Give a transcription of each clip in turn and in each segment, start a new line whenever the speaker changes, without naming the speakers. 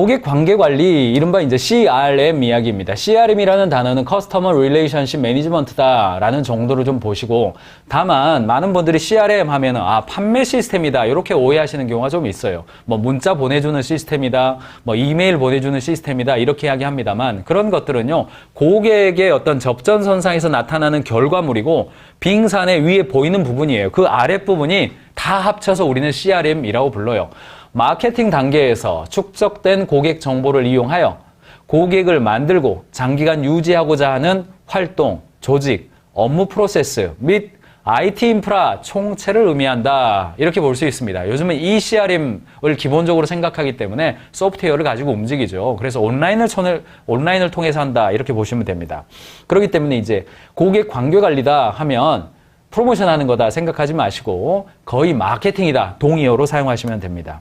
고객 관계 관리, 이른바 이제 CRM 이야기입니다. CRM이라는 단어는 Customer Relationship Management다라는 정도로 좀 보시고, 다만 많은 분들이 CRM 하면은 아 판매 시스템이다 이렇게 오해하시는 경우가 좀 있어요. 뭐 문자 보내주는 시스템이다, 뭐 이메일 보내주는 시스템이다 이렇게 이야기합니다만 그런 것들은요 고객의 어떤 접전선상에서 나타나는 결과물이고 빙산의 위에 보이는 부분이에요. 그 아랫 부분이 다 합쳐서 우리는 CRM이라고 불러요. 마케팅 단계에서 축적된 고객 정보를 이용하여 고객을 만들고 장기간 유지하고자 하는 활동, 조직, 업무 프로세스 및 IT 인프라 총체를 의미한다. 이렇게 볼 수 있습니다. 요즘은 이 CRM을 기본적으로 생각하기 때문에 소프트웨어를 가지고 움직이죠. 그래서 온라인을, 촌을, 온라인을 통해서 한다. 이렇게 보시면 됩니다. 그렇기 때문에 이제 고객 관계 관리다 하면 프로모션 하는 거다 생각하지 마시고 거의 마케팅이다. 동의어로 사용하시면 됩니다.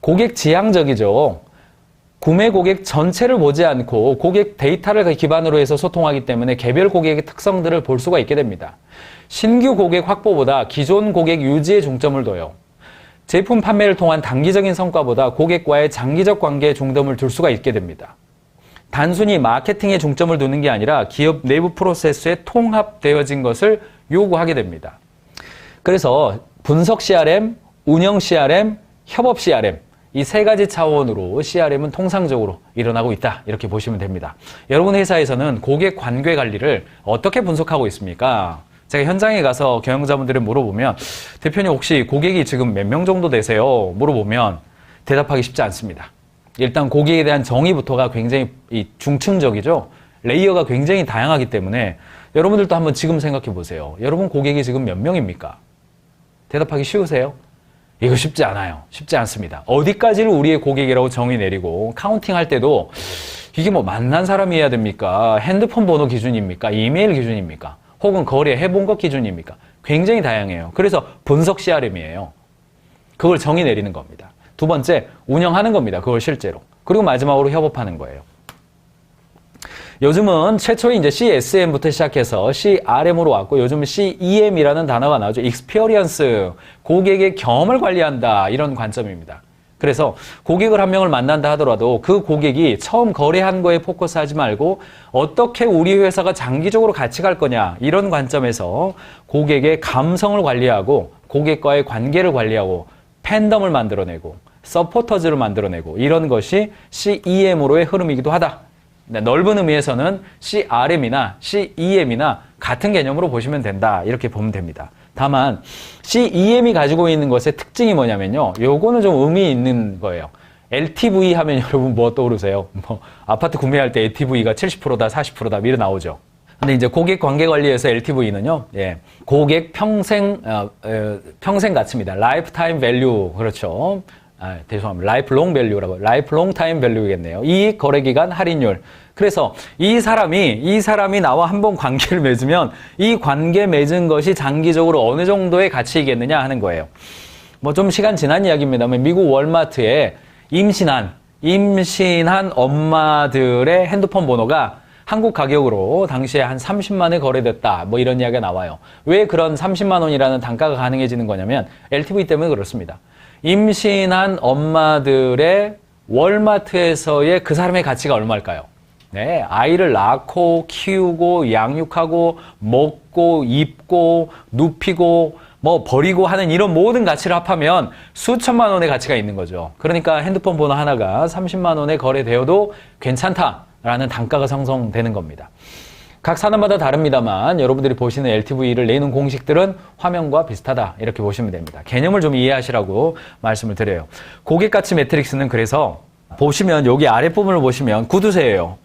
고객 지향적이죠. 구매 고객 전체를 보지 않고 고객 데이터를 기반으로 해서 소통하기 때문에 개별 고객의 특성들을 볼 수가 있게 됩니다. 신규 고객 확보보다 기존 고객 유지에 중점을 둬요. 제품 판매를 통한 단기적인 성과보다 고객과의 장기적 관계에 중점을 둘 수가 있게 됩니다. 단순히 마케팅에 중점을 두는 게 아니라 기업 내부 프로세스에 통합되어진 것을 요구하게 됩니다. 그래서 분석 CRM, 운영 CRM, 협업 CRM 이 세 가지 차원으로 CRM은 통상적으로 일어나고 있다. 이렇게 보시면 됩니다. 여러분 회사에서는 고객 관계 관리를 어떻게 분석하고 있습니까? 제가 현장에 가서 경영자분들을 물어보면 대표님 혹시 고객이 지금 몇 명 정도 되세요? 물어보면 대답하기 쉽지 않습니다. 일단 고객에 대한 정의부터가 굉장히 이 중층적이죠. 레이어가 굉장히 다양하기 때문에 여러분들도 한번 지금 생각해 보세요. 여러분 고객이 지금 몇 명입니까? 대답하기 쉬우세요? 이거 쉽지 않아요. 쉽지 않습니다. 어디까지를 우리의 고객이라고 정의 내리고 카운팅 할 때도 이게 뭐 만난 사람이어야 됩니까? 핸드폰 번호 기준입니까? 이메일 기준입니까? 혹은 거래 해본 것 기준입니까? 굉장히 다양해요. 그래서 분석 CRM이에요. 그걸 정의 내리는 겁니다. 두 번째, 운영하는 겁니다. 그걸 실제로. 그리고 마지막으로 협업하는 거예요. 요즘은 최초에 이제 CSM부터 시작해서 CRM으로 왔고 요즘은 CEM이라는 단어가 나오죠. Experience. 고객의 경험을 관리한다. 이런 관점입니다. 그래서 고객을 한 명을 만난다 하더라도 그 고객이 처음 거래한 거에 포커스하지 말고 어떻게 우리 회사가 장기적으로 같이 갈 거냐 이런 관점에서 고객의 감성을 관리하고 고객과의 관계를 관리하고 팬덤을 만들어내고 서포터즈를 만들어내고 이런 것이 CEM으로의 흐름이기도 하다. 네, 넓은 의미에서는 CRM이나 CEM이나 같은 개념으로 보시면 된다. 이렇게 보면 됩니다. 다만 CEM이 가지고 있는 것의 특징이 뭐냐면요. 요거는 좀 의미 있는 거예요. LTV 하면 여러분 뭐 떠오르세요? 뭐 아파트 구매할 때 LTV가 70%다, 40%다 밀어 나오죠. 근데 이제 고객 관계 관리에서 LTV는요, 예, 고객 평생 어, 어, 평생 가치입니다. 라이프타임 밸류 그렇죠. 아, 죄송합니다. 라이프롱 밸류라고 라이프롱 타임 밸류겠네요. 이익 거래 기간 할인율. 그래서 이 사람이 이 사람이 나와 한 번 관계를 맺으면 이 관계 맺은 것이 장기적으로 어느 정도의 가치이겠느냐 하는 거예요. 뭐 좀 시간 지난 이야기입니다만 미국 월마트에 임신한 임신한 엄마들의 핸드폰 번호가 한국 가격으로 당시에 한 30만 원 거래됐다. 뭐 이런 이야기가 나와요. 왜 그런 30만 원이라는 단가가 가능해지는 거냐면 LTV 때문에 그렇습니다. 임신한 엄마들의 월마트에서의 그 사람의 가치가 얼마일까요? 네, 아이를 낳고 키우고 양육하고 먹고 입고 눕히고 뭐 버리고 하는 이런 모든 가치를 합하면 수천만 원의 가치가 있는 거죠. 그러니까 핸드폰 번호 하나가 30만 원에 거래되어도 괜찮다라는 단가가 형성되는 겁니다. 각 산업마다 다릅니다만 여러분들이 보시는 LTV를 내는 공식들은 화면과 비슷하다 이렇게 보시면 됩니다. 개념을 좀 이해하시라고 말씀을 드려요. 고객 가치 매트릭스는 그래서 보시면 여기 아랫부분을 보시면 구두쇠예요.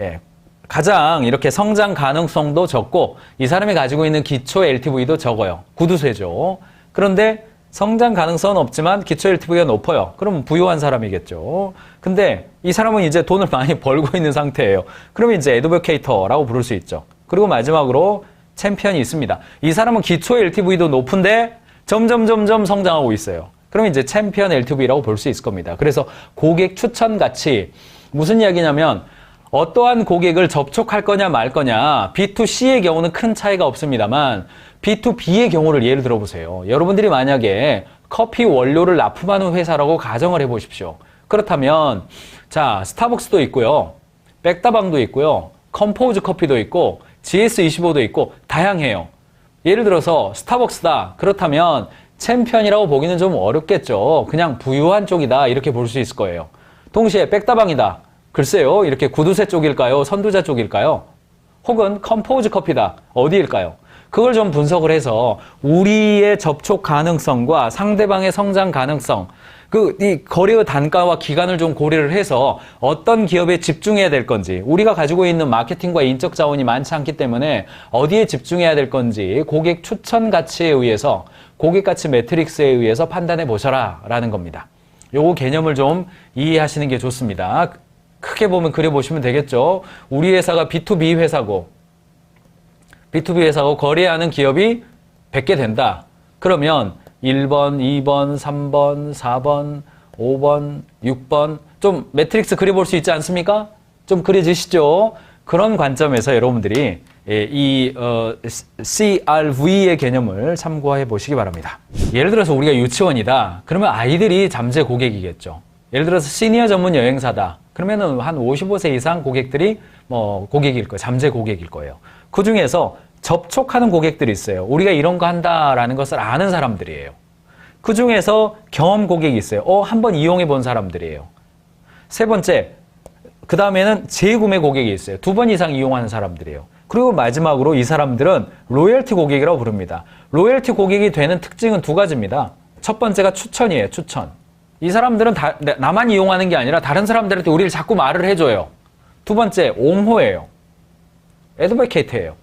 예. 가장 이렇게 성장 가능성도 적고 이 사람이 가지고 있는 기초 LTV도 적어요. 구두쇠죠. 그런데 성장 가능성은 없지만 기초 LTV가 높아요. 그러면 부유한 사람이겠죠. 근데 이 사람은 이제 돈을 많이 벌고 있는 상태예요. 그러면 이제 에드버케이터라고 부를 수 있죠. 그리고 마지막으로 챔피언이 있습니다. 이 사람은 기초 LTV도 높은데 점점 점점 성장하고 있어요. 그러면 이제 챔피언 LTV라고 볼 수 있을 겁니다. 그래서 고객 추천 가치 무슨 이야기냐면 어떠한 고객을 접촉할 거냐 말 거냐 B2C의 경우는 큰 차이가 없습니다만 B2B의 경우를 예를 들어보세요. 여러분들이 만약에 커피 원료를 납품하는 회사라고 가정을 해보십시오. 그렇다면 자 스타벅스도 있고요. 백다방도 있고요. 컴포즈 커피도 있고 GS25도 있고 다양해요. 예를 들어서 스타벅스다. 그렇다면 챔피언이라고 보기는 좀 어렵겠죠. 그냥 부유한 쪽이다. 이렇게 볼 수 있을 거예요. 동시에 백다방이다. 글쎄요. 이렇게 구두쇠 쪽일까요? 선두자 쪽일까요? 혹은 컴포즈 커피다. 어디일까요? 그걸 좀 분석을 해서 우리의 접촉 가능성과 상대방의 성장 가능성, 그, 이 거래의 단가와 기간을 좀 고려를 해서 어떤 기업에 집중해야 될 건지, 우리가 가지고 있는 마케팅과 인적 자원이 많지 않기 때문에 어디에 집중해야 될 건지, 고객 추천 가치에 의해서, 고객 가치 매트릭스에 의해서 판단해 보셔라. 라는 겁니다. 요거 개념을 좀 이해하시는 게 좋습니다. 크게 보면 그려보시면 되겠죠. 우리 회사가 B2B 회사고, B2B 회사고 거래하는 기업이 100개 된다. 그러면 1번, 2번, 3번, 4번, 5번, 6번 좀 매트릭스 그려볼 수 있지 않습니까? 좀 그려지시죠? 그런 관점에서 여러분들이 예, 이 어, CRV의 개념을 참고해 보시기 바랍니다. 예를 들어서 우리가 유치원이다. 그러면 아이들이 잠재 고객이겠죠. 예를 들어서 시니어 전문 여행사다. 그러면은 한 55세 이상 고객들이 뭐 고객일 거예요. 잠재 고객일 거예요. 그 중에서 접촉하는 고객들이 있어요. 우리가 이런 거 한다라는 것을 아는 사람들이에요. 그 중에서 경험 고객이 있어요. 어, 한번 이용해 본 사람들이에요. 세 번째, 그 다음에는 재구매 고객이 있어요. 두 번 이상 이용하는 사람들이에요. 그리고 마지막으로 이 사람들은 로열티 고객이라고 부릅니다. 로열티 고객이 되는 특징은 두 가지입니다. 첫 번째가 추천이에요, 추천. 이 사람들은 다, 나만 이용하는 게 아니라 다른 사람들한테 우리를 자꾸 말을 해줘요. 두 번째, 옹호예요. 에드버케이트예요.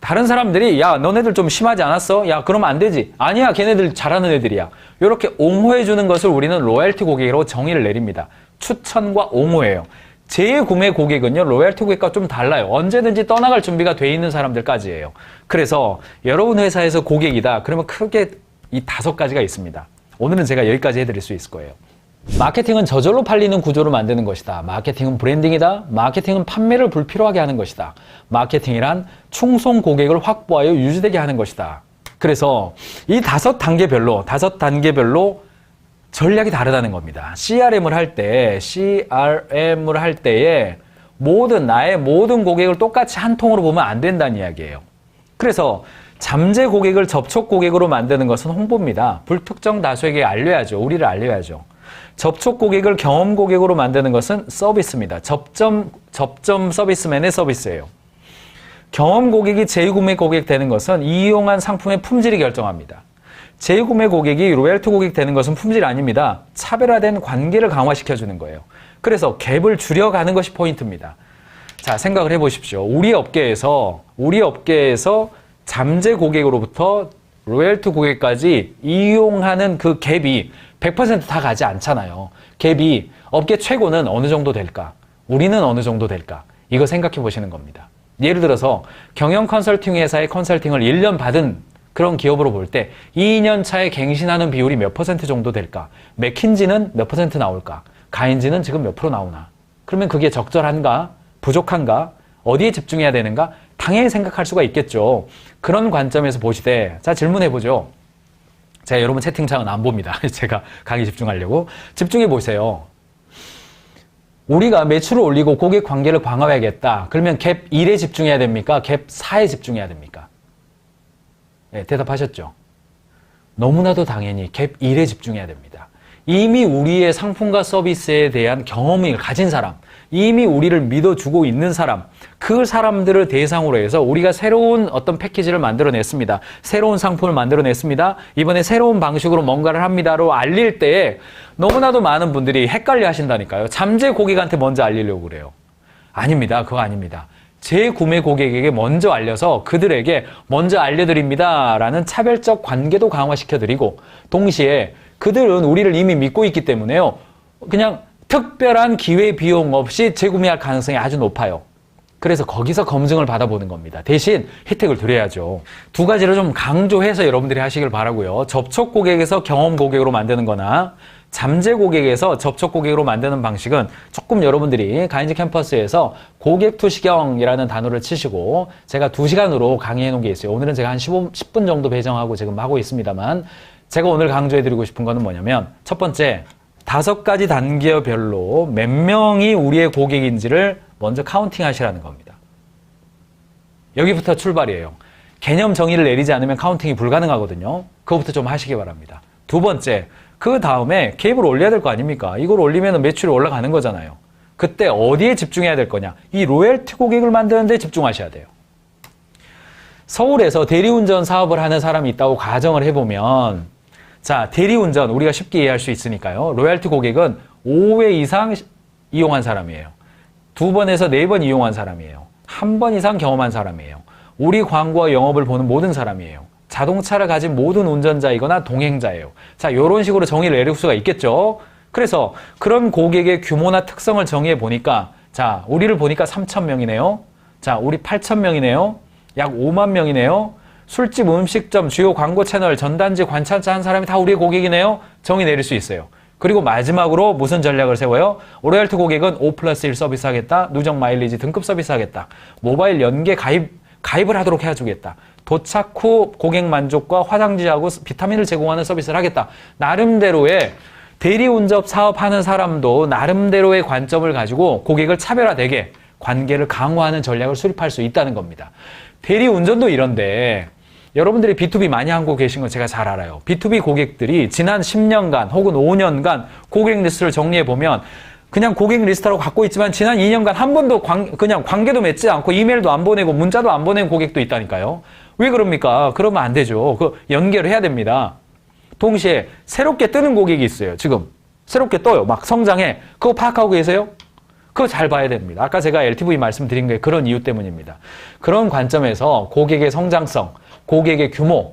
다른 사람들이 야 너네들 좀 심하지 않았어? 야 그러면 안 되지. 아니야 걔네들 잘하는 애들이야. 이렇게 옹호해 주는 것을 우리는 로얄티 고객으로 정의를 내립니다. 추천과 옹호예요. 재구매 고객은요 로얄티 고객과 좀 달라요. 언제든지 떠나갈 준비가 돼 있는 사람들까지예요. 그래서 여러분 회사에서 고객이다. 그러면 크게 이 다섯 가지가 있습니다. 오늘은 제가 여기까지 해드릴 수 있을 거예요. 마케팅은 저절로 팔리는 구조를 만드는 것이다. 마케팅은 브랜딩이다. 마케팅은 판매를 불필요하게 하는 것이다. 마케팅이란 충성 고객을 확보하여 유지되게 하는 것이다. 그래서 이 다섯 단계별로, 다섯 단계별로 전략이 다르다는 겁니다. CRM을 할 때, CRM을 할 때에 모든, 나의 모든 고객을 똑같이 한 통으로 보면 안 된다는 이야기예요. 그래서 잠재 고객을 접촉 고객으로 만드는 것은 홍보입니다. 불특정 다수에게 알려야죠. 우리를 알려야죠. 접촉 고객을 경험 고객으로 만드는 것은 서비스입니다. 접점, 접점 서비스맨의 서비스예요. 경험 고객이 재구매 고객 되는 것은 이용한 상품의 품질이 결정합니다. 재구매 고객이 로얄티 고객 되는 것은 품질 아닙니다. 차별화된 관계를 강화시켜주는 거예요. 그래서 갭을 줄여가는 것이 포인트입니다. 자, 생각을 해보십시오. 우리 업계에서, 우리 업계에서 잠재 고객으로부터 로얄티 고객까지 이용하는 그 갭이 100%다 가지 않잖아요. 갭이 업계 최고는 어느 정도 될까? 우리는 어느 정도 될까? 이거 생각해 보시는 겁니다. 예를 들어서 경영 컨설팅 회사의 컨설팅을 1년 받은 그런 기업으로 볼 때 2년 차에 갱신하는 비율이 몇 퍼센트 정도 될까? 맥킨지는 몇 퍼센트 나올까? 가인지는 지금 몇 프로 나오나? 그러면 그게 적절한가? 부족한가? 어디에 집중해야 되는가? 당연히 생각할 수가 있겠죠. 그런 관점에서 보시되, 자, 질문해 보죠. 제가 여러분 채팅창은 안 봅니다. 제가 강의 집중하려고. 집중해 보세요. 우리가 매출을 올리고 고객 관계를 강화해야겠다. 그러면 갭 1에 집중해야 됩니까? 갭 4에 집중해야 됩니까? 네, 대답하셨죠? 너무나도 당연히 갭 1에 집중해야 됩니다. 이미 우리의 상품과 서비스에 대한 경험을 가진 사람, 이미 우리를 믿어주고 있는 사람, 그 사람들을 대상으로 해서 우리가 새로운 어떤 패키지를 만들어냈습니다. 새로운 상품을 만들어냈습니다. 이번에 새로운 방식으로 뭔가를 합니다로 알릴 때 너무나도 많은 분들이 헷갈려 하신다니까요. 잠재 고객한테 먼저 알리려고 그래요. 아닙니다. 그거 아닙니다. 재구매 고객에게 먼저 알려서 그들에게 먼저 알려드립니다. 라는 차별적 관계도 강화시켜드리고 동시에 그들은 우리를 이미 믿고 있기 때문에요. 그냥 특별한 기회 비용 없이 재구매할 가능성이 아주 높아요. 그래서 거기서 검증을 받아보는 겁니다. 대신 혜택을 드려야죠. 두 가지를 좀 강조해서 여러분들이 하시길 바라고요. 접촉 고객에서 경험 고객으로 만드는 거나 잠재 고객에서 접촉 고객으로 만드는 방식은 조금 여러분들이 가인지 캠퍼스에서 고객 투시경이라는 단어를 치시고 제가 두시간으로 강의해 놓은 게 있어요. 오늘은 제가 한 15, 10분 정도 배정하고 지금 하고 있습니다만 제가 오늘 강조해 드리고 싶은 거는 뭐냐면 첫 번째 다섯 가지 단계별로 몇 명이 우리의 고객인지를 먼저 카운팅 하시라는 겁니다. 여기부터 출발이에요. 개념 정의를 내리지 않으면 카운팅이 불가능하거든요. 그거부터 좀 하시기 바랍니다. 두 번째, 그 다음에 케이블 올려야 될 거 아닙니까? 이걸 올리면 매출이 올라가는 거잖아요. 그때 어디에 집중해야 될 거냐? 이 로열티 고객을 만드는 데 집중하셔야 돼요. 서울에서 대리운전 사업을 하는 사람이 있다고 가정을 해보면, 자, 대리운전 우리가 쉽게 이해할 수 있으니까요. 로열티 고객은 5회 이상 이용한 사람이에요. 두 번에서 네 번 이용한 사람이에요. 한 번 이상 경험한 사람이에요. 우리 광고와 영업을 보는 모든 사람이에요. 자동차를 가진 모든 운전자이거나 동행자예요. 자, 이런 식으로 정의를 내릴 수가 있겠죠. 그래서 그런 고객의 규모나 특성을 정의해 보니까 자, 우리를 보니까 3천 명이네요. 자, 우리 8천 명이네요. 약 5만 명이네요. 술집, 음식점, 주요 광고 채널, 전단지, 관찰자 한 사람이 다 우리의 고객이네요. 정의 내릴 수 있어요. 그리고 마지막으로 무슨 전략을 세워요? 로열트 고객은 5 플러스 1 서비스 하겠다. 누적 마일리지 등급 서비스 하겠다. 모바일 연계 가입, 가입을 하도록 해주겠다. 도착 후 고객 만족과 화장지하고 비타민을 제공하는 서비스를 하겠다. 나름대로의 대리운전 사업하는 사람도 나름대로의 관점을 가지고 고객을 차별화되게 관계를 강화하는 전략을 수립할 수 있다는 겁니다. 대리운전도 이런데 여러분들이 B2B 많이 하고 계신 거 제가 잘 알아요. B2B 고객들이 지난 10년간 혹은 5년간 고객 리스트를 정리해 보면 그냥 고객 리스트라고 갖고 있지만 지난 2년간 한 번도 관, 그냥 관계도 맺지 않고 이메일도 안 보내고 문자도 안 보낸 고객도 있다니까요. 왜 그럽니까? 그러면 안 되죠. 그 연결을 해야 됩니다. 동시에 새롭게 뜨는 고객이 있어요. 지금 새롭게 떠요. 막 성장해. 그거 파악하고 계세요? 그거 잘 봐야 됩니다. 아까 제가 LTV 말씀드린 게 그런 이유 때문입니다. 그런 관점에서 고객의 성장성, 고객의 규모,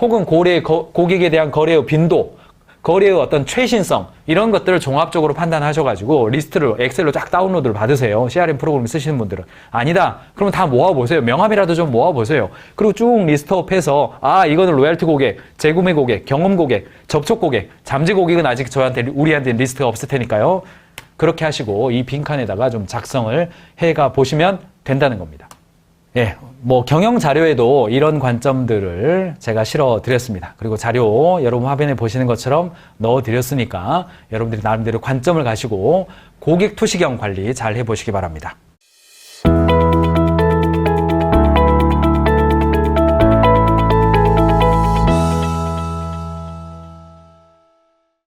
혹은 고래, 거, 고객에 대한 거래의 빈도, 거래의 어떤 최신성 이런 것들을 종합적으로 판단하셔가지고 리스트를 엑셀로 쫙 다운로드를 받으세요. CRM 프로그램 쓰시는 분들은 아니다. 그러면 다 모아보세요. 명함이라도 좀 모아보세요. 그리고 쭉 리스트업해서 아 이거는 로얄티 고객, 재구매 고객, 경험 고객, 접촉 고객, 잠재 고객은 아직 저한테 우리한테 리스트가 없을 테니까요. 그렇게 하시고 이 빈칸에다가 좀 작성을 해가 보시면 된다는 겁니다. 예, 뭐 경영 자료에도 이런 관점들을 제가 실어 드렸습니다. 그리고 자료 여러분 화면에 보시는 것처럼 넣어 드렸으니까 여러분들이 나름대로 관점을 가시고 고객 투시경 관리 잘 해보시기 바랍니다.